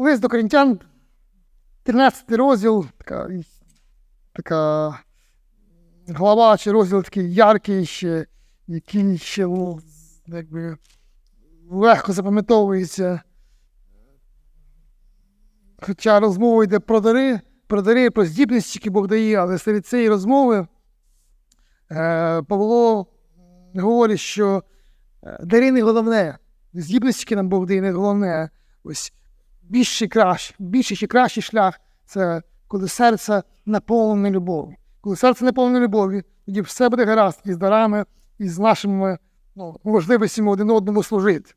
Лист до корінтян, 13 розділ, така, така глава чи розділ такий яркий, ще, який ще ну, якби, легко запам'ятовується. Хоча розмова йде про дари, про дари, про здібності, які Бог дає, але серед цієї розмови е, Павло говорить, що е, дари не головне, здібності, які нам Бог дає, не головне. Ось більший кращий, більший і кращий шлях це коли серце наповнене любов'ю. Коли серце наповнене любов'ю, тоді все буде гаразд із дарами, і з нашими ну, можливостями один одному служити.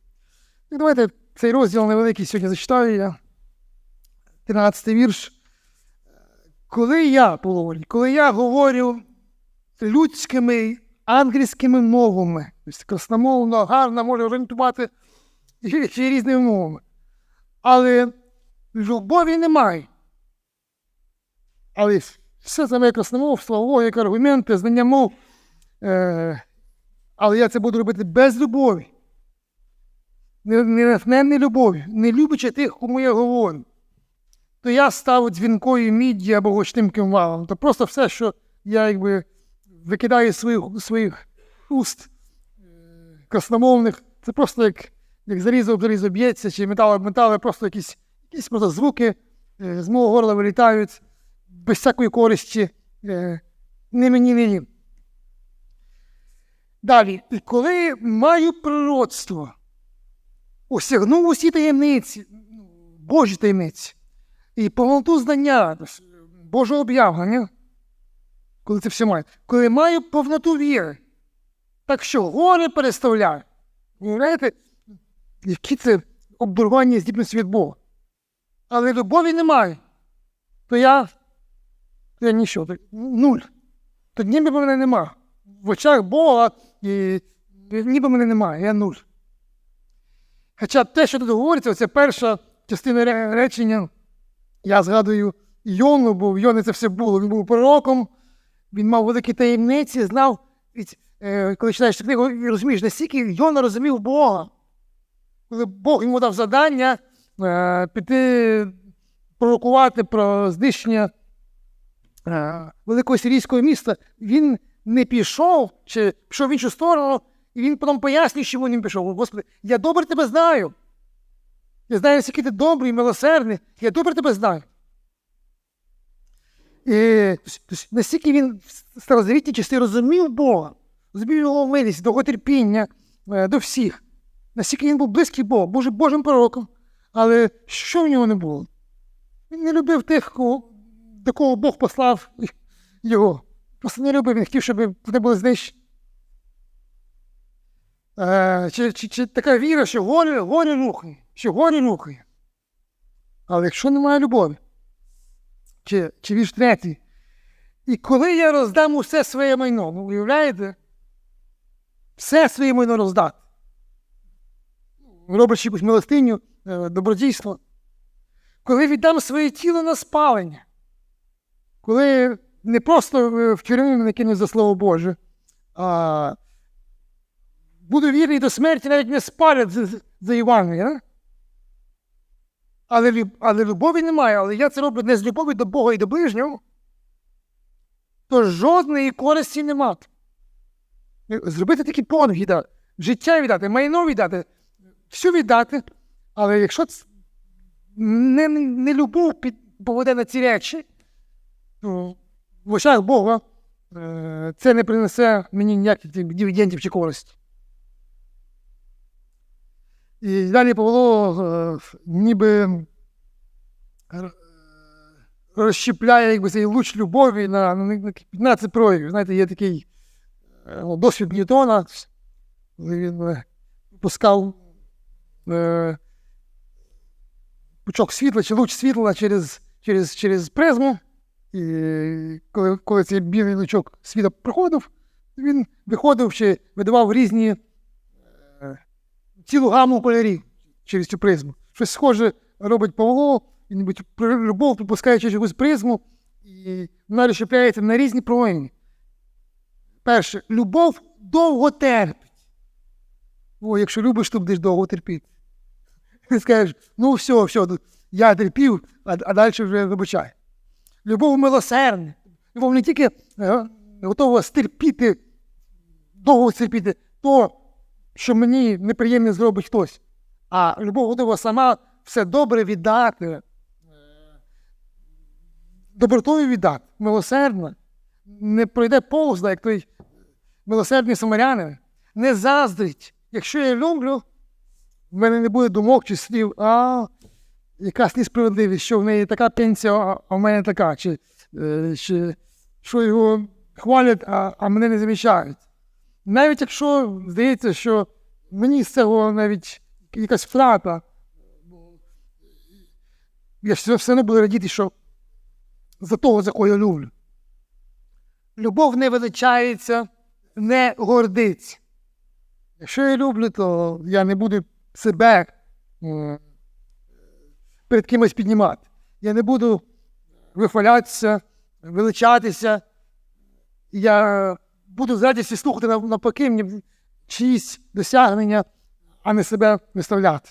І давайте цей розділ невеликий сьогодні зачитаю я. 13 вірш. Коли я, Павло, коли я говорю людськими ангельськими мовами, красномовно, гарно може орієнтувати і різними мовами. Але любові немає. Але все моє красномовство, логіка, аргументи, знання мов. Е, але я це буду робити без любові. Не, не, не, не любові, не любячи тих, кому я говорю. То я ставу дзвінкою мідді або гучним кимвалом. То просто все, що я якби викидаю своїх, своїх уст е, красномовних, це просто як як зарізав, об зарізав б'ється, чи метал об метал, просто якісь якісь просто звуки е, з мого горла вилітають без всякої користі. Е, не мені, не їм. Далі, і коли маю пророцтво, осягнув усі таємниці, Божі таємниці, і повноту знання Божого об'явлення, коли це все маю, коли маю повноту віри, так що гори переставляю. Уявляєте, які це обдурування здібності від Бога. Але любові немає, то я, я то нуль. То ніби мене нема. В очах Бога і ніби мене немає, я нуль. Хоча те, що тут говориться, це перша частина речення, я згадую Йону, бо в Йони це все було. Він був пророком, він мав великі таємниці, знав, е, коли читаєш цю книгу, розумієш, настільки Йона розумів Бога. Коли Бог йому дав завдання е, піти пророкувати про знищення е, великого сирійського міста, він не пішов, чи пішов в іншу сторону, і він потім пояснює, чому він пішов. Господи, я добре тебе знаю. Я знаю, наскільки ти добрий, милосердний, я добре тебе знаю. І Настільки він в старозавітній часи розумів Бога, розумів його милість, довготерпіння е, до всіх. Настільки він був близький Бог, Боже, Божим пророком. Але що в нього не було? Він не любив тих, кого, до кого Бог послав його. Просто не любив, він хотів, щоб вони були знищені. Е, чи, чи, чи така віра, що горі рухає, що горі рухає. Але якщо немає любові, чи чи вірш третій, і коли я роздам усе своє майно, ну уявляєте? Все своє майно роздати. Робиш якусь милостиню, е, добродійство. Коли віддам своє тіло на спалення, коли не просто в тюрмі мене кинуть за слово Боже, а буду вірний до смерті, навіть не спалять за, за Євангелія. Але але любові немає, але я це роблю не з любові до Бога і до ближнього, то жодної користі нема. Зробити такі подвиги, життя віддати, майно віддати, все віддати. Але якщо не, не любов під, поведе на ці речі, то в очах Бога е, це не принесе мені ніяких дивідендів чи користі. І далі Павло е, ніби розщепляє якби, цей луч любові на, на 15 проявів. Знаєте, є такий е, досвід Ньютона, коли він пускав е, пучок світла чи луч світла через через, через призму. І коли коли цей білий лучок світла проходив, він виходив чи видавав різні е, цілу гаму кольорів через цю призму. Щось схоже робить Павло, він любов пропускає через якусь призму, і вона розщепляється на різні прояви. Перше, любов довго терпить. О, якщо любиш, то будеш довго терпіти. Ти скажеш, ну все, все, я терпів, а, а далі вже вибачай. Любов милосердна. Любов не тільки е, готова стерпіти, довго стерпіти то, що мені неприємно зробить хтось, а любов готова сама все добре віддати, е, добротою віддати, милосердна, не пройде повзла, як той милосердний самарянин, не заздрить. Якщо я люблю, в мене не буде думок чи слів, а якась несправедливість, що в неї така пенсія, а- в мене така, чи, е, чи що його хвалять, а, а мене не замічають. Навіть якщо здається, що мені з цього навіть якась втрата, я все одно буду радіти, що за того, за кого я люблю. Любов не величається, не гордиться. Якщо я люблю, то я не буду себе перед кимось піднімати. Я не буду вихвалятися, величатися. Я буду з радістю слухати нав- навпаки мені чиїсь досягнення, а не себе виставляти.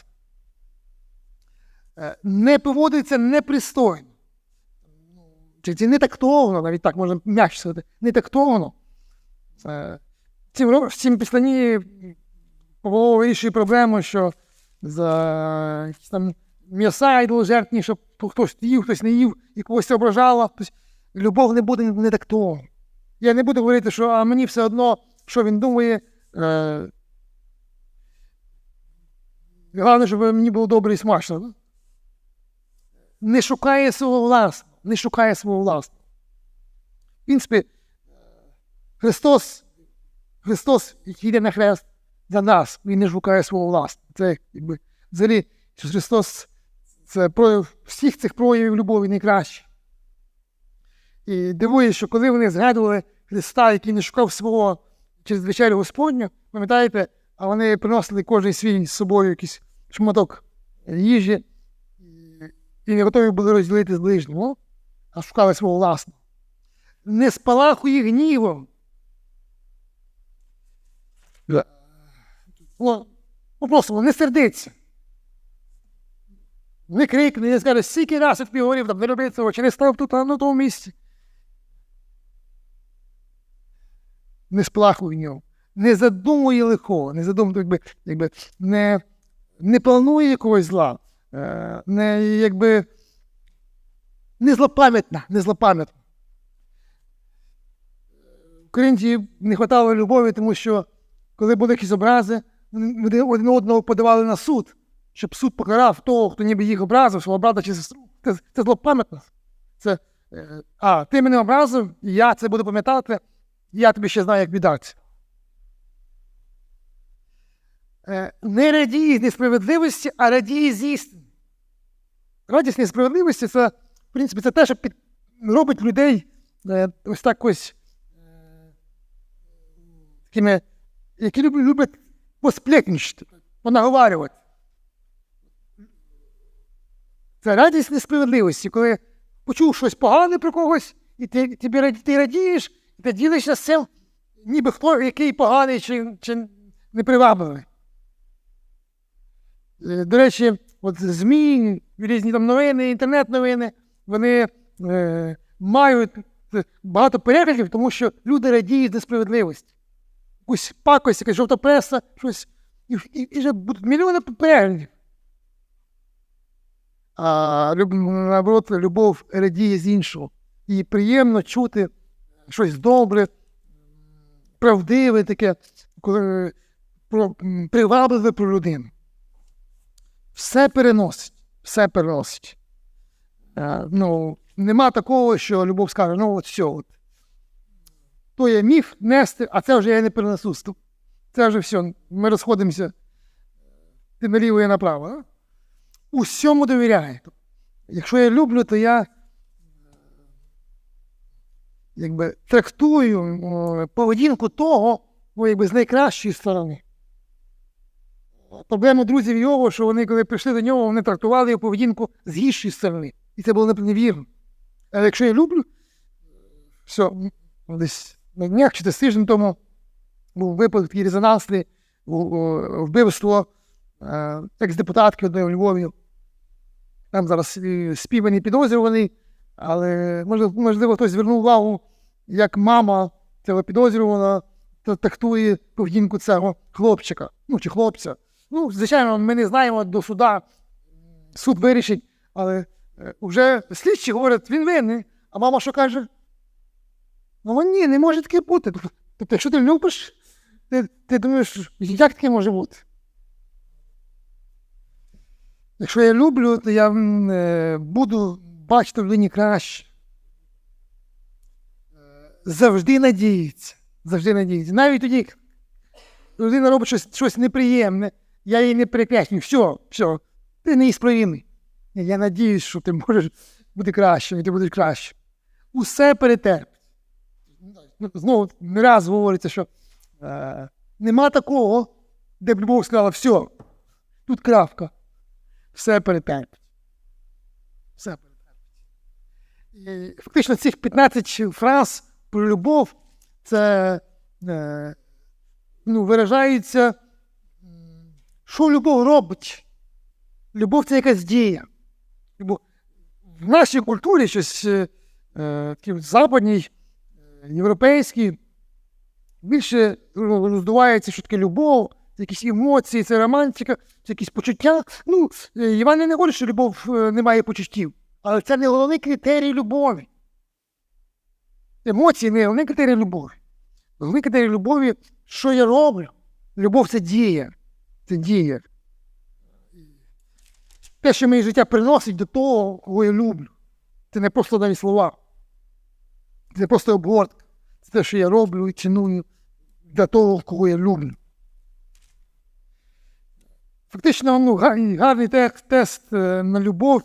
Е, Не поводиться непристойно. Чи не тактовно, навіть так можна м'яч сказати, не тактовно. Е, В цім, в цім післанні Павло вирішує проблему, що за якісь там м'яса йдуть жертвні, щоб хтось їв, хтось не їв, і когось ображало. Тобто, любов не буде не тактовно. Я не буду говорити, що а мені все одно, що він думає. Е, Головне, щоб мені було добре і смачно. Не шукає свого власного, не шукає свого власного. В принципі, Христос, Христос, який йде на хрест за нас, Він не шукає свого власного. Це якби взагалі Христос це прояв всіх цих проявів любові найкраще. І дивує, що коли вони згадували Христа, який не шукав свого через вечерю Господню, пам'ятаєте, а вони приносили кожен свій з собою якийсь шматок їжі і не готові були розділити з ближнім, а шукали свого власного. Не спалахує гнівом. Ну, просто не сердиться. Не крикне, не скаже, стільки раз я тобі говорив, там, не роби цього, чи не став тут на тому місці. Не сплахує в ньому. Не задумує лихого, не задумує, якби, якби не, не планує якогось зла, е, не якби не злопам'ятна, не злопам'ятна. В Коринті не вистачало любові, тому що коли були якісь образи, один одного подавали на суд, щоб суд покарав того, хто ніби їх образив, свого брата чи сестру. Це, це злопам'ятно. Це, е, а, ти мене образив, і я це буду пам'ятати, я тобі ще знаю, як віддати. Е, Не радій з несправедливості, а радій з істини. Радість несправедливості це, в принципі, це те, що під, робить людей е, ось так ось такими, які люблять посплетничати, понаговарювати. Це радість несправедливості, коли почув щось погане про когось, і ти, тобі ти радієш, і ти ділишся з цим, ніби хто який поганий чи, чи непривабливий. Е, До речі, от ЗМІ, різні там новини, інтернет-новини, вони е, мають багато переглядів, тому що люди радіють несправедливості. Якусь пакость, якась жовта преса, щось. І, і, і вже будуть мільйони переглядів. А люб, наоборот, любов радіє з іншого. І приємно чути щось добре, правдиве таке, про, привабливе про людину. Все переносить, все переносить. Е, ну, нема такого, що любов скаже, ну от все. От. То є міф нести, а це вже я не перенесу. Це вже все, ми розходимося. Ти наліво, я направо. А? Усьому довіряє. Якщо я люблю, то я якби, трактую е, поведінку того, ну, якби, з найкращої сторони. Проблема друзів Його, що вони, коли прийшли до нього, вони трактували його поведінку з гіршої сторони. І це було невірно. Але якщо я люблю, все, десь на днях чи тиждень тому був випадок такий резонансний вбивство е, екс-депутатки одної у Львові. там зараз е, співаний підозрюваний, але можливо, хтось звернув увагу, як мама цього підозрюваного та- трактує поведінку цього хлопчика, ну чи хлопця. Ну, звичайно, ми не знаємо до суда, суд вирішить, але е, вже слідчі говорять, він винний. А мама що каже? Мама, ні, не може таке бути. Тобто, якщо ти любиш, ти, ти думаєш, як таке може бути? Якщо я люблю, то я е, буду бачити в людині краще. Е, Завжди надіється. Завжди надіється. Навіть тоді, людина робить щось, щось неприємне, я її не перекреслюю. Все, все, ти не ісправимий. Я надіюсь, що ти можеш бути кращим, і ти будеш кращим. Усе перетерпить. Знову не раз говориться, що е, нема такого, де б любов сказала, все, тут крапка. Все перетерпить. Все перетерпить. І фактично цих 15 фраз про любов це е, ну, виражається, що любов робить. Любов це якась дія. Любов. В нашій культурі щось е, такій западній, європейській, більше ну, роздувається, що таке любов, це якісь емоції, це романтика, це якісь почуття. Ну, е, Іван не говорить, що любов е, не має почуттів, але це не головний критерій любові. Емоції не головний критерій любові. Головний критерій любові, що я роблю. Любов це дія. Це дія. Те, що моє життя приносить до того, кого я люблю. Це не просто навіть слова. Це просто обгортка. Це те, що я роблю і ціную для того, кого я люблю. Фактично, ну, гарний, тест, тест е, на любов.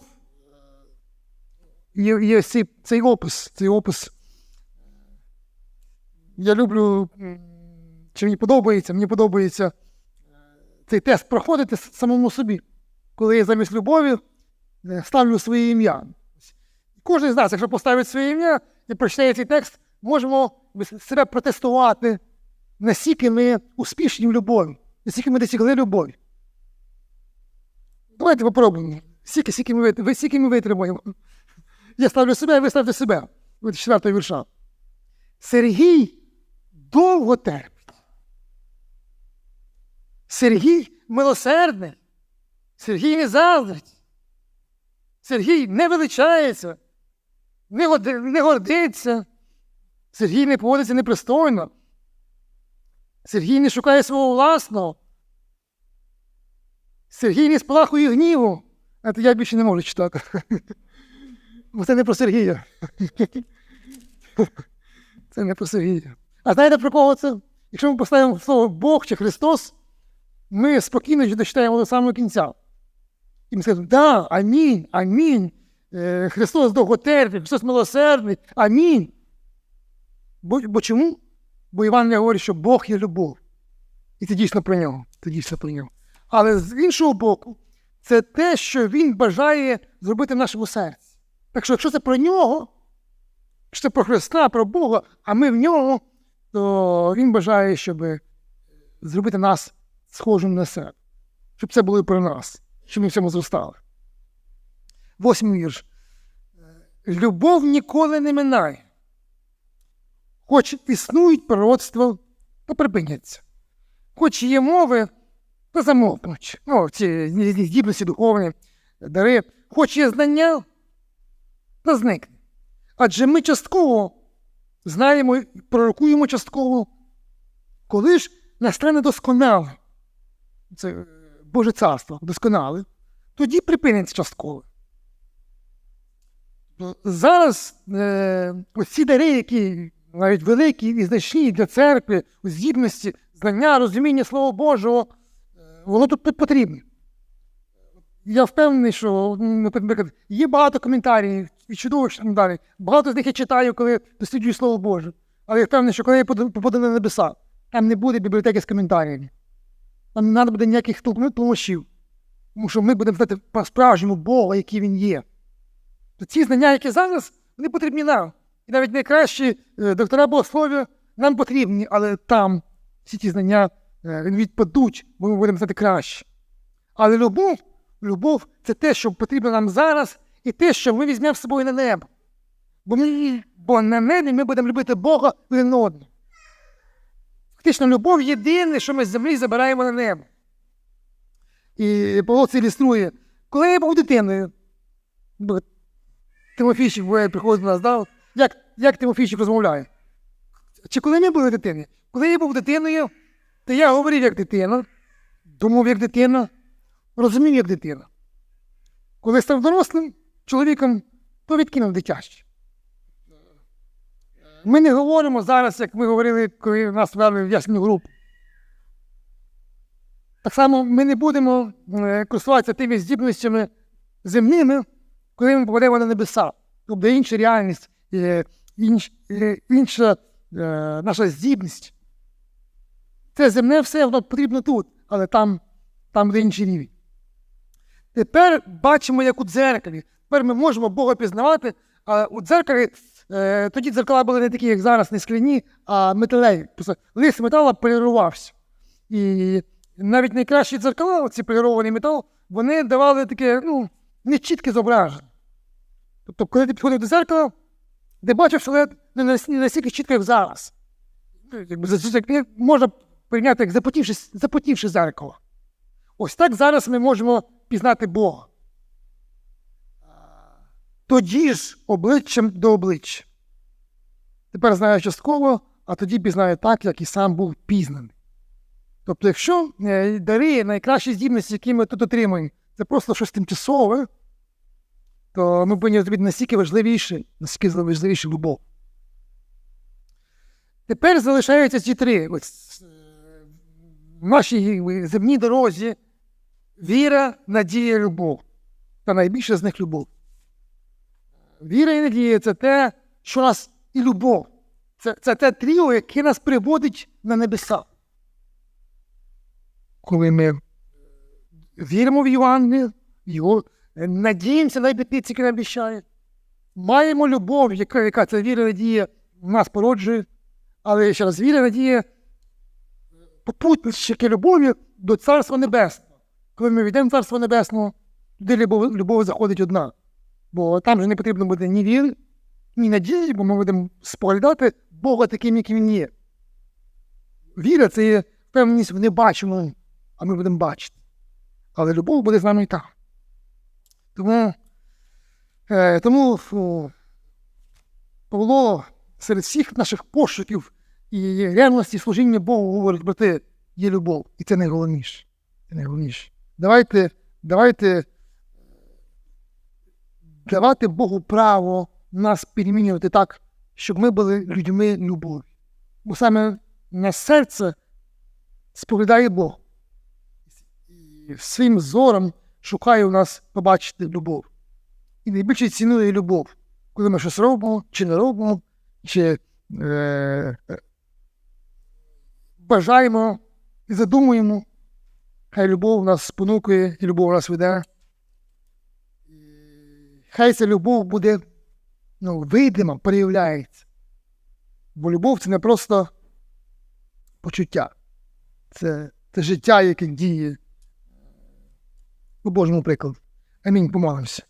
Є, є цей, цей опис. Цей опис. Я люблю, чи мені подобається, мені подобається е, цей тест проходити самому собі. Коли я замість любові е, ставлю своє ім'я. Кожен з нас, якщо поставить своє ім'я і прочитає цей текст, можемо себе протестувати, наскільки ми успішні в любові, наскільки ми досягли любові. Давайте попробуємо. Скільки, скільки, ми, ви- скільки ми витримаємо. Я ставлю себе, а ви ставте себе. Від четвертого вірша. Сергій довго терпить. Сергій милосердний. Сергій не заздрить. Сергій не величається, не, гордиться. Сергій не поводиться непристойно. Сергій не шукає свого власного. Сергій не спалахує гніву. А то я більше не можу читати. Бо це не про Сергія. Це не про Сергія. А знаєте про кого це? Якщо ми поставимо слово Бог чи Христос, ми спокійно дочитаємо до самого кінця. І ми скажемо, да, амінь, амінь. Е, Христос довготерпний, Христос милосердний, амінь. Бо, чому? Бо Іван не говорить, що Бог є любов. І це дійсно про нього. Це дійсно про нього. Але з іншого боку, це те, що він бажає зробити в нашому серці. Так що, якщо це про нього, якщо це про Христа, про Бога, а ми в нього, то він бажає, щоб зробити нас схожим на себе. Щоб це було про нас, щоб ми в цьому зростали. Восьмий вірш. Любов ніколи не минає. Хоч існують пророцтва, то припиняться. Хоч є мови, то замовкнуть. Ну, ці здібності духовні, дари, хоч є знання, то зникне. Адже ми частково знаємо і пророкуємо частково, коли ж настане досконале, це е, Боже царство досконале, тоді припиниться частково. Зараз е, ці дари, які навіть великі і значні для церкви, здібності, знання, розуміння Слова Божого, е, воно тут потрібне. Я впевнений, що наприклад, є багато коментарів і чудових коментарів. Багато з них я читаю, коли досліджую Слово Боже. Але я впевнений, що коли я попаду на небеса, там не буде бібліотеки з коментарями. Там не треба буде ніяких толк- тлумачів. Тому що ми будемо знати по-справжньому Бога, який він є. То ці знання, які зараз, вони потрібні нам. І навіть найкращі е, доктора богослов'я нам потрібні, але там всі ті знання е, відпадуть, бо ми будемо знати краще. Але любов любов це те, що потрібно нам зараз, і те, що ми візьмемо з собою на небо. Бо, ми, бо на небі ми будемо любити Бога один одного. Фактично, любов єдине, що ми з землі забираємо на небо. І Павло це ілюструє. Коли я був дитиною, Тимофійчик приходить до нас, да? як, як Тимофійчик розмовляє? Чи коли ми були дитини? Коли я був дитиною, то я говорив як дитина, думав як дитина, розумів як дитина. Коли став дорослим чоловіком, то відкинув дитяче. Ми не говоримо зараз, як ми говорили, коли нас вели в ясну групу. Так само ми не будемо е, користуватися тими здібностями земними, коли ми попадемо на небеса. Тобто інша реальність, е, інш, е, інша е, наша здібність. Це земне все воно потрібно тут, але там, там буде інший рівень. Тепер бачимо, як у дзеркалі. Тепер ми можемо Бога пізнавати, а у дзеркалі тоді дзеркала були не такі, як зараз, не скляні, а металеві. Просто лист металу полірувався. І навіть найкращі дзеркала, оці полірований метал, вони давали таке, ну, нечітке зображення. Тобто, коли ти підходив до дзеркала, ти бачив, що не настільки чітко, як зараз. Ну, Можна прийняти як запотівши, запотівши зеркало. Ось так зараз ми можемо пізнати Бога. Тоді ж обличчям до обличчя. Тепер знаю частково, а тоді пізнаю так, як і сам був пізнаний. Тобто, якщо е, дари найкращі здібності, які ми тут отримуємо, це просто щось тимчасове, то ми повинні розуміти настільки важливіше, наскільки важливіше любов. Тепер залишаються ці три. Ось, е, в нашій е, земній дорозі віра, надія, любов. Та найбільше з них любов. Віра і надія це те, що нас і любов. Це, це те тріо, яке нас приводить на небеса. Коли ми віримо в е, надіємося на обітниці, які нам маємо любов, яка, яка ця віра надія нас породжує, але ще раз віра надія попутники любові до Царства Небесного. Коли ми війдемо в Царство Небесного, туди любов, любов заходить одна. Бо там же не потрібно буде ні віри, ні надії, бо ми будемо споглядати Бога таким, яким він є. Віра це є впевненість в небаченому, а ми будемо бачити. Але любов буде з нами і там. Тому, е, тому фу, Павло серед всіх наших пошуків і ревності служіння Богу говорить, брати, є любов. І це найголовніше. Це. Давайте, давайте давати Богу право нас перемінювати так, щоб ми були людьми любові. Бо саме на серце споглядає Бог. І своїм зором шукає у нас побачити любов. І найбільше цінує любов, коли ми щось робимо, чи не робимо, чи е, бажаємо і задумуємо. Хай любов нас спонукує і любов нас веде. Хай ця любов буде ну, видима, проявляється. Бо любов це не просто почуття, це, це життя, яке діє по Божому прикладу. Амінь, помолимося.